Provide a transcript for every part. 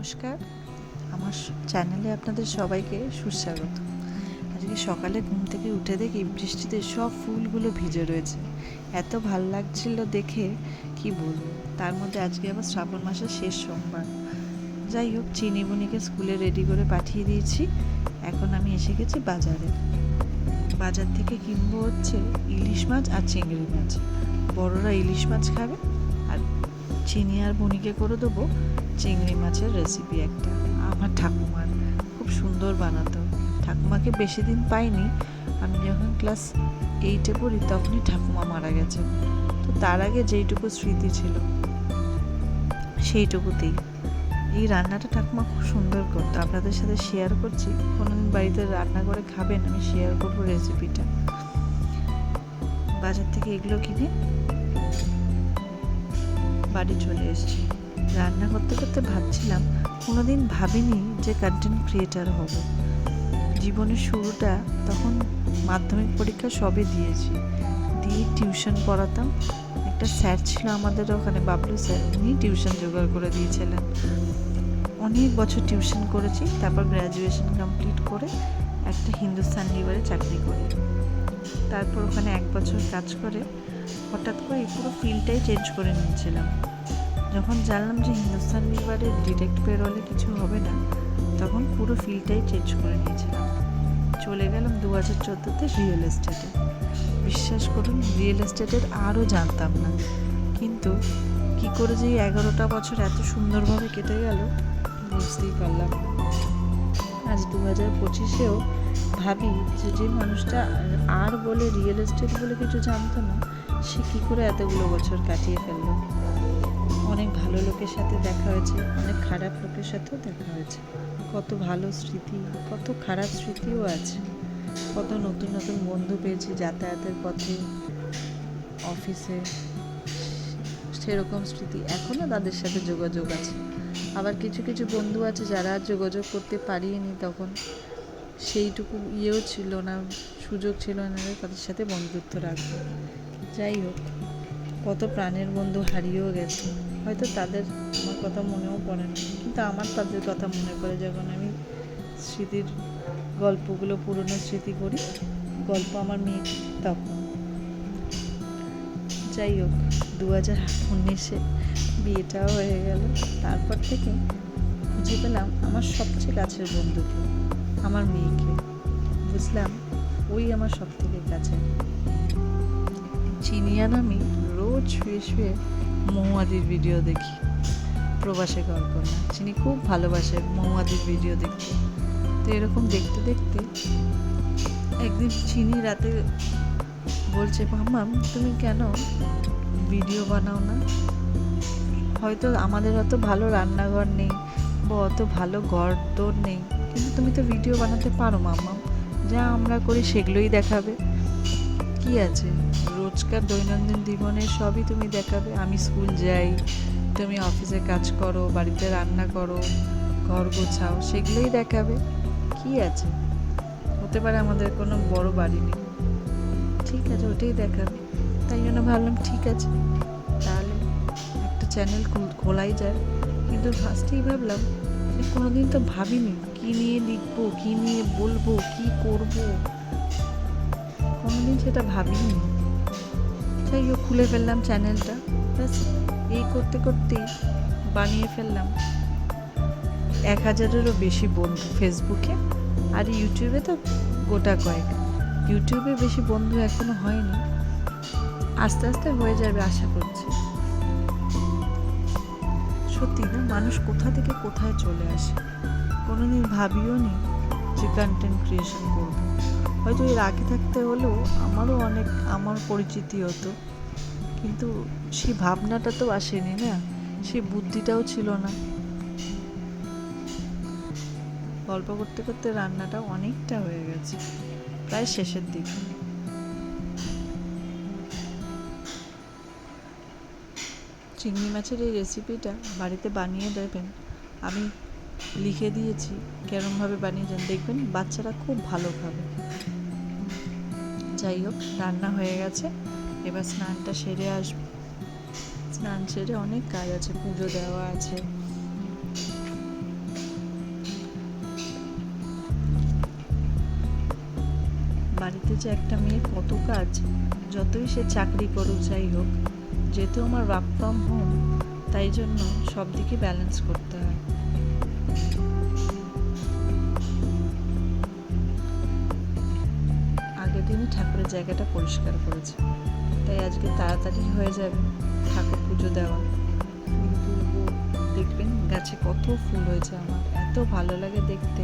নমস্কার। আমার চ্যানেলে আপনাদের সবাইকে সুস্বাগত। আজকে সকালে ঘুম থেকে উঠে দেখি বৃষ্টিতে সব ফুলগুলো ভিজে রয়েছে। এত ভালো লাগছিল দেখে কি বলব? তার মধ্যে আজকে আবার শ্রাবণ মাসের শেষ সোমবার। যাই হোক, চিনি বুনিকে স্কুলে রেডি করে পাঠিয়ে দিয়েছি। এখন আমি এসে গেছি বাজারে। বাজার থেকে কিনবো হচ্ছে ইলিশ মাছ আর চিংড়ি মাছ। বড়রা ইলিশ মাছ খাবে আর চিনি আর বুনিকে করে দেবো। চিংড়ি মাছের রেসিপি একটা। আমার ঠাকুমার খুব সুন্দর বানাতো। ঠাকুমাকে বেশি দিন পাইনি। আমি যখন ক্লাস এইটে পড়ি, তখনই ঠাকুমা মারা গেছে। তো তার আগে যেইটুকু স্মৃতি ছিল, সেইটুকুতেই। এই রান্নাটা ঠাকুমা খুব সুন্দর করতো। আপনাদের সাথে শেয়ার করছি। কোনোদিন বাড়িতে রান্না করে খাবেন, আমি শেয়ার করব রেসিপিটা বাজার থেকে এগুলো কিনে বাড়ি চলে এসেছি। রান্না করতে করতে ভাবছিলাম, কোনোদিন ভাবিনি যে কন্টেন্ট ক্রিয়েটার হব। জীবনের শুরুটা তখন মাধ্যমিক পরীক্ষা সবে দিয়েছি। দিয়ে টিউশন পড়াতাম। একটা স্যার ছিল আমাদের ওখানে, বাবলু স্যার উনি টিউশন জোগাড় করে দিয়েছিলেন। অনেক বছর টিউশন করেছি, তারপর গ্র্যাজুয়েশন কমপ্লিট করে একটা হিন্দুস্তান লিভারে চাকরি করি। তারপর ওখানে এক বছর কাজ করে হঠাৎ করে এই পুরো ফিল্ডটাই চেঞ্জ করে নিয়েছিলাম। যখন জানলাম যে হিন্দুস্তান লিভারে ডিরেক্ট পেরোলে কিছু হবে না, তখন পুরো ফিল্ডটাই চেঞ্জ করে নিয়েছিলাম। চলে গেলাম দু হাজার চোদ্দোতে রিয়েল এস্টেটে বিশ্বাস করুন রিয়েল এস্টেটের আরও জানতাম না। কিন্তু কি করে যে এগারোটা বছর এত সুন্দরভাবে কেটে গেল, বুঝতেই পারলাম না। আজ দু হাজার পঁচিশেও ভাবি যে যে মানুষটা আর বলে রিয়েল এস্টেট বলে কিছু জানতো না, সে কী করে এতগুলো বছর কাটিয়ে ফেলল? অনেক ভালো লোকের সাথে দেখা হয়েছে, অনেক খারাপ লোকের সাথেও দেখা হয়েছে। কত ভালো স্মৃতি, কত খারাপ স্মৃতিও আছে। কত নতুন নতুন বন্ধু পেয়েছি যাতায়াতের পথে, অফিসে, সেরকম স্মৃতি এখনও তাদের সাথে যোগাযোগ আছে। আবার কিছু কিছু বন্ধু আছে যারা যোগাযোগ করতে পারিনি তখন। সেইটুকু ইয়েও ছিল না, সুযোগ ছিল না তাদের সাথে বন্ধুত্ব রাখব। যাই হোক, কত প্রাণের বন্ধু হারিয়েও গেছে। হয়তো তাদের আমার কথা মনেও পড়ে না, কিন্তু আমার তাদের কথা মনে পড়ে। যখন আমি স্মৃতির গল্পগুলো, পুরনো স্মৃতি করি গল্প আমার মেয়ে তখন। যাই হোক দু হাজার উনিশে বিয়েটাও হয়ে গেল। তারপর থেকে খুঁজে পেলাম আমার সবচেয়ে কাছের বন্ধুকে, আমার মেয়েকে। বুঝলাম ওই আমার সব থেকে কাছে চিনিয়ান আমি রোজ শুয়ে শুয়ে মৌমাদির ভিডিও দেখি, প্রবাসে গল্প না চিনি খুব ভালোবাসে মৌমাদির ভিডিও দেখতে। তো এরকম দেখতে দেখতে একদিন চিনি রাতে বলছে মাম্মাম তুমি কেন ভিডিও বানাও না? হয়তো আমাদের অত ভালো রান্নাঘর নেই বা অত ভালো ঘর তোর নেই, কিন্তু তুমি তো ভিডিও বানাতে পারো মাম্মাম যা আমরা করি সেগুলোই দেখাবে। কি আছে? রোজকার দৈনন্দিন জীবনের সবই তুমি দেখাবে। আমি স্কুল যাই, তুমি অফিসে কাজ করো, বাড়িতে রান্না করো, ঘর গোছাও, সেগুলোই দেখাবে। কি আছে? হতে পারে আমাদের কোনো বড় বাড়ি নেই। ঠিক আছে, ওটাই দেখাবে। তাই জন্য ভাবলাম ঠিক আছে। তাহলে একটা চ্যানেল খোলাই যায়। কিন্তু ফার্স্টেই ভাবলাম যে কোনোদিন তো ভাবিনি কী নিয়ে লিখব, কী নিয়ে বলব, কী করব। কোনোদিন সেটা ভাবিনি। যাই হোক, খুলে ফেললাম চ্যানেলটা ব্যাস, এই করতে করতেই বানিয়ে ফেললাম। এক হাজারেরও বেশি বন্ধু ফেসবুকে আর ইউটিউবে তো গোটা কয়েক। ইউটিউবে বেশি বন্ধু এখনও হয়নি। আস্তে আস্তে হয়ে যাবে আশা করছি। সত্যি না মানুষ কোথা থেকে কোথায় চলে আসে? কোনোদিন ভাবিও নি যে কন্টেন্ট ক্রিয়েশন করব। হয়তো এর আগে থাকতে হলেও আমারও অনেক, আমার পরিচিতি হতো। কিন্তু সেই ভাবনাটা তো আসেনি না? সেই বুদ্ধিটাও ছিল না। গল্প করতে করতে রান্নাটা অনেকটা হয়ে গেছে। প্রায় শেষের দিকে। চিংড়ি মাছের এই রেসিপিটা বাড়িতে বানিয়ে দেবেন, আমি লিখে দিয়েছি, কেরমভাবে বানিয়ে বানিয়েছেন। দেখবেন বাচ্চারা খুব ভালো খাবে। যাই হোক, রান্না হয়ে গেছে, এবার স্নানটা সেরে আসব। স্নান সেরে অনেক কাজ আছে, পুজো দেওয়া আছে। বাড়িতে যে একটা মেয়ে কত কাজ, যতই সে চাকরি করুক যাই হোক, যেহেতু আমার ওয়ার্ক ফ্রম হোম তাই জন্য সব দিকে ব্যালেন্স করতে হয়। আগের দিনই ঠাকুরের জায়গাটা পরিষ্কার করেছে। তাই আজকে তাড়াতাড়ি হয়ে যাবে ঠাকুর পুজো দেওয়া। দেখবেন গাছে কত ফুল হয়েছে আমার, এত ভালো লাগে দেখতে।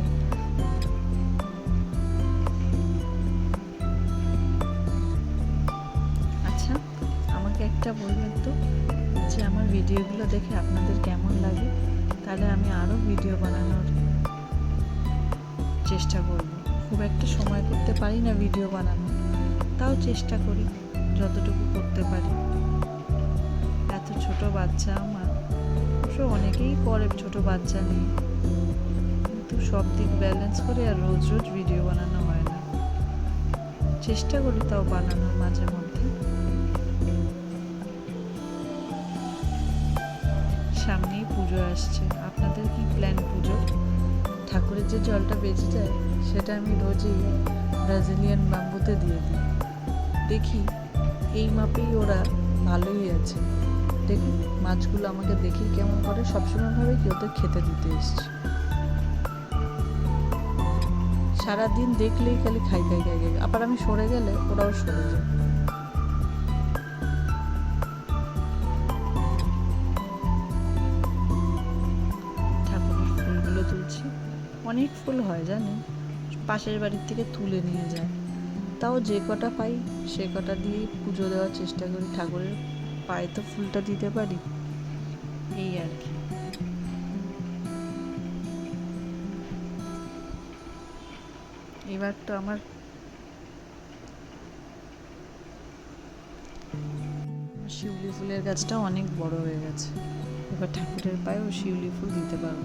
একটা বলবেন তো, যে আমার ভিডিওগুলো দেখে আপনাদের কেমন লাগে? তাহলে আমি আরও ভিডিও বানানোর চেষ্টা করব। খুব একটা সময় করতে পারি না ভিডিও বানানো তাও চেষ্টা করি, যতটুকু করতে পারি। এত ছোট বাচ্চা আমার অবশ্য অনেকেই করে ছোট বাচ্চা নিয়ে। কিন্তু সব দিক ব্যালেন্স করে আর রোজ রোজ ভিডিও বানানো হয় না। চেষ্টা করি তাও বানানোর মাঝে মধ্যে। সামনেই পুজো আসছে। আপনাদের কি প্ল্যান পুজোর ঠাকুরের যে জলটা বেঁচে যায়, সেটা আমি রোজই ব্রাজিলিয়ান বাম্বুতে দিয়ে দিই। দেখি, এই মাপেই ওরা ভালোই আছে। দেখুন, মাছগুলো আমাকে দেখি কেমন করে। সবসময় ভাবে কি ওদের খেতে দিতে এসছে। সারাদিন দেখলেই খালি খাই খাই খাই খাই। আবার আমি সরে গেলে ওরাও সরে যায়। অনেক ফুল হয় জানেন পাশের বাড়ির থেকে তুলে নিয়ে যায়। তাও যে কটা পাই, সে কটা দিয়েই পুজো দেওয়ার চেষ্টা করি ঠাকুরের পায়ে তো ফুলটা দিতে পারি। এই আর কি। এবার তো আমার শিউলি ফুলের গাছটা অনেক বড় হয়ে গেছে। এবার ঠাকুরের পায়েও শিউলি ফুল দিতে পারব।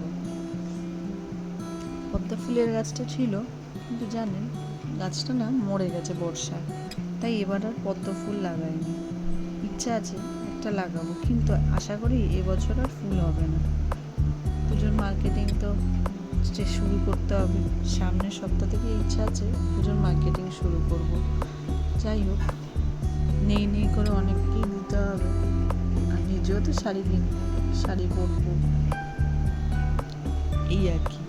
পদ্মা ফুলের গাছটা ছিল, কিন্তু জানেন, গাছটা না মরে গেছে বর্ষায়। তাই এবার আর পদ্ম ফুল লাগাইনি। ইচ্ছা আছে একটা লাগাবো, কিন্তু আশা করি এবছর আর ফুল হবে না। পুজোর মার্কেটিং তো শুরু করতে হবে সামনের সপ্তাহ থেকে ইচ্ছা আছে পুজোর মার্কেটিং শুরু করব। যাই হোক, নেই নেই করে অনেককেই নিতে হবে। আর নিজেও তো শাড়ি কিনবো, শাড়ি পরবো। এই আর কি।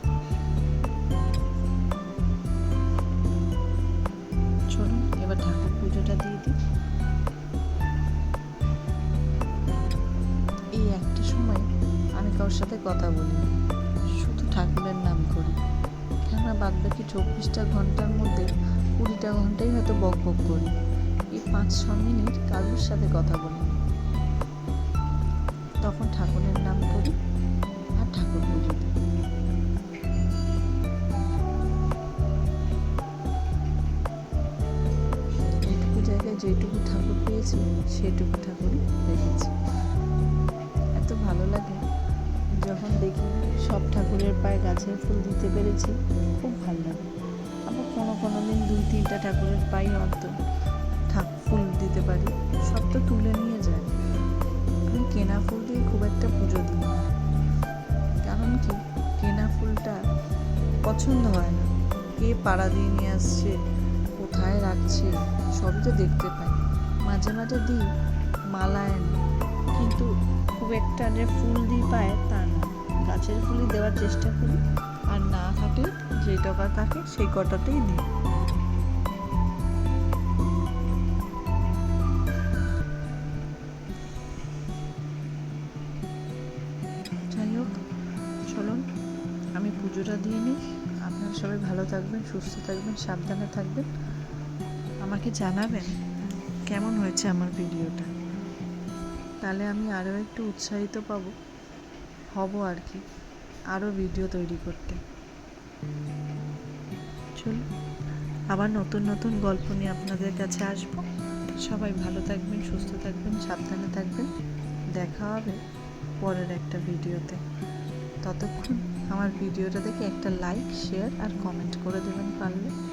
কথা বলি। শুধু ঠাকুরের নাম করি। কেননা বাদ বাকি চব্বিশটা ঘণ্টার মধ্যে কুড়িটা ঘন্টাই হয়তো বক বক করি। এই পাঁচ, ছ মিনিট কারোর সাথে কথা বলি তখন ঠাকুরের নাম করি আর ঠাকুর জায়গায় যেটুকু ঠাকুর পেয়েছি, সেটুকু ঠাকুরই রেখেছি। ঠাকুরের পায়ে গাছের ফুল দিতে পেরেছি। খুব ভালো লাগে। আবার কোনো কোনো দিন দুই, তিনটা ঠাকুরের পায়ে অন্ত ঠাক ফুল দিতে পারি। সব তো তুলে নিয়ে যায়। আমি কেনা ফুল দিয়ে খুব একটা পুজো দিই না। কারণ কি? কেনা ফুলটা পছন্দ হয় না। কে পাড়া দিয়ে নিয়ে আসছে, কোথায় রাখছে, সবই তো দেখতে পাই। মাঝে মাঝে দিই মালা এনে কিন্তু খুব একটা যে ফুল দিই পায় তা না। গাছের ফুলই দেওয়ার চেষ্টা করি। আর না থাকলে যে টাকা থাকে সেই কটাতেই দিই। যাই হোক, চলুন, আমি পুজোটা দিয়ে নিই। আপনারা সবাই ভালো থাকবেন, সুস্থ থাকবেন, সাবধানে থাকবেন। আমাকে জানাবেন কেমন হয়েছে আমার ভিডিওটা। তাহলে আমি আরও একটু উৎসাহিত পাবো। হব আর কি। আরও ভিডিও তৈরি করতে। চলুন আবার নতুন নতুন গল্প নিয়ে আপনাদের কাছে আসব। সবাই ভালো থাকবেন, সুস্থ থাকবেন, সাবধানে থাকবেন। দেখা হবে পরের একটা ভিডিওতে ততক্ষণ আমার ভিডিওটা দেখে একটা লাইক শেয়ার আর কমেন্ট করে দেবেন পারলে।